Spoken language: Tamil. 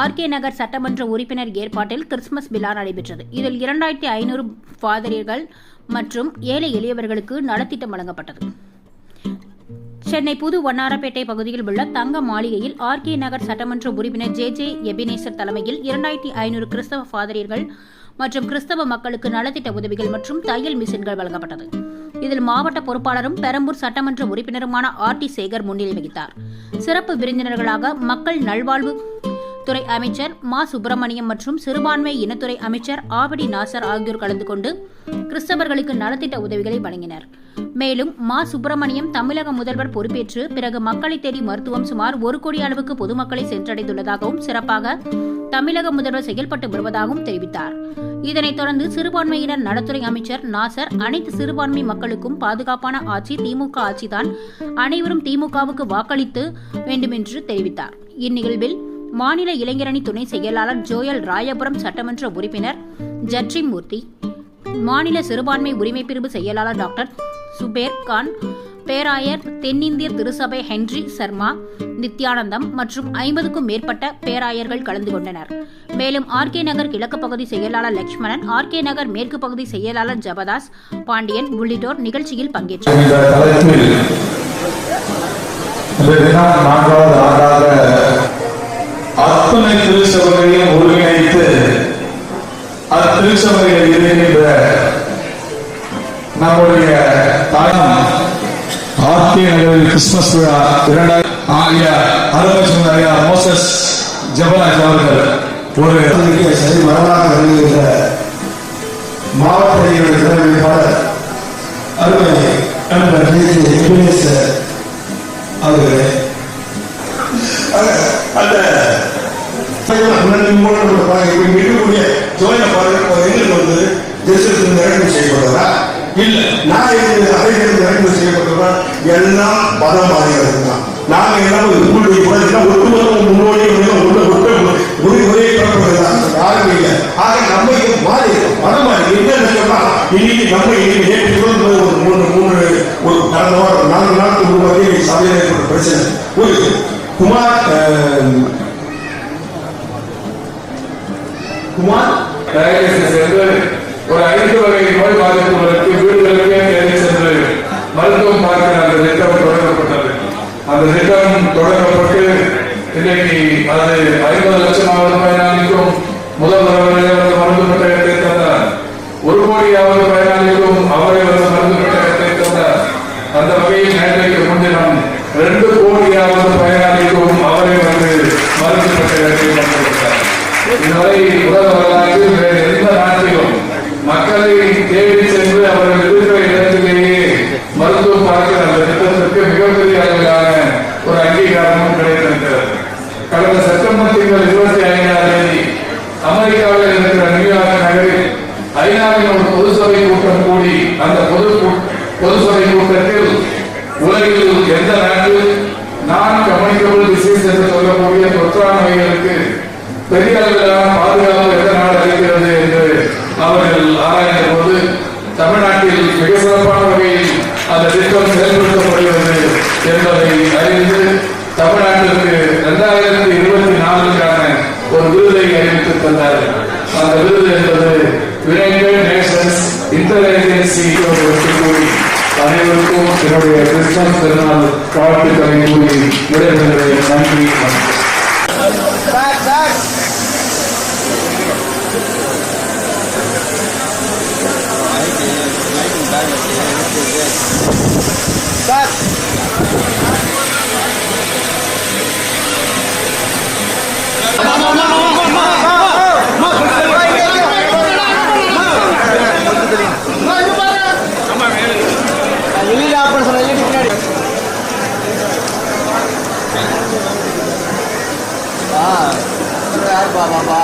ஆர்கே நகர் சட்டமன்ற உறுப்பினர் ஏற்பாட்டில் கிறிஸ்துமஸ் விழா நடைபெற்றது. இதில் இரண்டாயிரத்தி ஐநூறு பாதிரியர்கள் மற்றும் ஏழை எளியவர்களுக்கு நலத்திட்டம் வழங்கப்பட்டது. சென்னை புது வண்ணாரப்பேட்டை பகுதியில் உள்ள தங்க மாளிகையில் ஆர்கே நகர் சட்டமன்ற உறுப்பினர் ஜே ஜே எபினேசர் தலைமையில் இரண்டாயிரத்தி ஐநூறு கிறிஸ்தவ பாதிரியர்கள் மற்றும் கிறிஸ்தவ மக்களுக்கு நலத்திட்ட உதவிகள் மற்றும் தையல் மிஷின்கள் வழங்கப்பட்டது. இதில் மாவட்ட பொறுப்பாளரும் பெரம்பூர் சட்டமன்ற உறுப்பினருமான ஆர் டி சேகர் முன்னிலை வகித்தார். சிறப்பு விருந்தினர்களாக மக்கள் நல்வாழ்வு துறை அமைச்சர் மா. சுப்பிரமணியம் மற்றும் சிறுபான்மை இனத்துறை அமைச்சர் ஆவடி நாசர் ஆகியோர் கலந்து கொண்டு கிறிஸ்தவர்களுக்கு நலத்திட்ட உதவிகளை வழங்கினர். மேலும் மா. சுப்பிரமணியம் தமிழக முதல்வர் பொறுப்பேற்று பிறகு மக்களை தேடி மருத்துவம் சுமார் ஒரு கோடி அளவுக்கு பொதுமக்களை சென்றடைந்துள்ளதாகவும் சிறப்பாக தமிழக முதல்வர் செயல்பட்டு வருவதாகவும் தெரிவித்தார். இதனைத் தொடர்ந்து சிறுபான்மையினர் நலத்துறை அமைச்சர் நாசர் அனைத்து சிறுபான்மை மக்களுக்கும் பாதுகாப்பான ஆட்சி திமுக ஆட்சிதான். அனைவரும் திமுகவுக்கு வாக்களித்து வேண்டுமென்று தெரிவித்தார். இந்நிகழ்வில் மாநில இளைஞரணி துணை செயலாளர் ஜோயல் ராயபுரம் சட்டமன்ற உறுப்பினர் ஜட்ரி மூர்த்தி மாநில சிறுபான்மை உரிமை பிரிவு செயலாளர் டாக்டர் சுபேர் கான் பேராயர் தென்னிந்திய திருசபை ஹென்றி சர்மா நித்யானந்தம் மற்றும் ஐம்பதுக்கும் மேற்பட்ட பேராயர்கள் கலந்து கொண்டனர். மேலும் ஆர்கே நகர் கிழக்கு பகுதி செயலாளர் லட்சுமணன் ஆர்கே நகர் மேற்கு பகுதி செயலாளர் ஜபதாஸ் பாண்டியன் உள்ளிட்டோர் நிகழ்ச்சியில் பங்கேற்றனர். நம்முடைய தாயம் ஆர்கே நகரில் கிறிஸ்துமஸ் விழா இரண்டாயிரம் ஆகிய அருமச்சந்திர ஐயா மோசஸ் ஜபராஜ் அவர்கள் ஒரு சரி வரலாறு வருகின்ற மாவட்ட திறமையாளர் அருமை நண்பர் ஜெயந்தி அவர்களே. அந்த இருக்கக்கூடிய ஜோயின பாருங்க எங்களுக்கு வந்து தேசத்தில் இறக்குமதி செய்யப்பட்டதா? இல்ல. நான் இருந்து அறையிலிருந்து இறக்குமதி செய்யப்பட்டதா எல்லாம் பதம் மாறிகிறது தான் நாங்க எல்லாம் உங்களுடைய குழந்தை ஒட்டுமொத்த முன்னோடி உள்ள ஒரே ஒரே பிறப்புகள் யாரும் இல்லை. ஆக நம்ம இது மாறி பதம் மாறி என்ன சொன்னா இன்னைக்கு நம்ம இன்னைக்கு நேற்று கூட ஒரு மூணு மூணு ஒரு கடந்த வாரம் நான்கு நாட்கள் முன்னாடி சபையில் ஏற்பட்ட பிரச்சனை. ஒரு குமார் அந்த திட்டம் தொடங்கப்பட்டு இன்னைக்கு அது ஐம்பது லட்சமாக பயனாளிக்கும் முதல் தடவை மருந்து பெட்டகத்தை தந்தார். ஒரு கோடியாவது பயனாளிக்கும் அவரை வந்து மருந்து பெட்டகத்தை தந்தார். அந்த வகையில் நேற்றைக்கு முன்தினம் ரெண்டு கோடியாவது பயனாளிக்கும் அவரை வந்து மருந்து பெட்டகத்தை தந்திருக்கிறார். இதுவரை உலக வரலாற்றில் வேறு எந்த நாட்டிலும் மக்களை தேடி சென்று அவர்கள் இருக்கிற இடத்திலேயே மருத்துவம் பார்க்கிற அந்த திட்டத்திற்கு மிகப்பெரிய அளவிலான ஒரு அங்கீகாரமும் கிடைத்திருக்கிறது கடந்த செப்டம்பர் திங்கள் இருபத்தி ஐந்தாம் தேதி அமெரிக்காவில் இருக்கிற நியூயார்க் நகரில் ஐநாவின் ஒரு பொது சபை கூட்டம் கூடி அந்த பொது கூ- பொது சபை கூட்டத்தில் உலகில் எந்த நாட்டில் நான் கவனிக்கபிள் டிசீஸ் என்று சொல்லக்கூடிய தொற்றான நோய்களுக்கு பெரிய அளவிலான பாதுகாப்பு எந்த நாடு அளிக்கிறது என்று அவர்கள் ஆராய்ந்த போது தமிழ்நாட்டில் மிக சிறப்பான வகையில் அந்த திட்டம் செயல்படுத்தப்படுகிறது என்பதை அறிந்து தமிழ்நாட்டிற்கு இரண்டாயிரத்தி இருபத்தி நாலுக்கான ஒரு விருதை அறிவித்து தந்தார்கள் அந்த விருது என்பது யுனைடெட் நேஷன்ஸ் இன்டெலிஜென்சி அனைவருக்கும் என்னுடைய கிறிஸ்துமஸ் திருநாள் வாழ்த்துக்களை கூறி விடைபெறுகிறேன் நன்றி வணக்கம் வெளியில யார் பா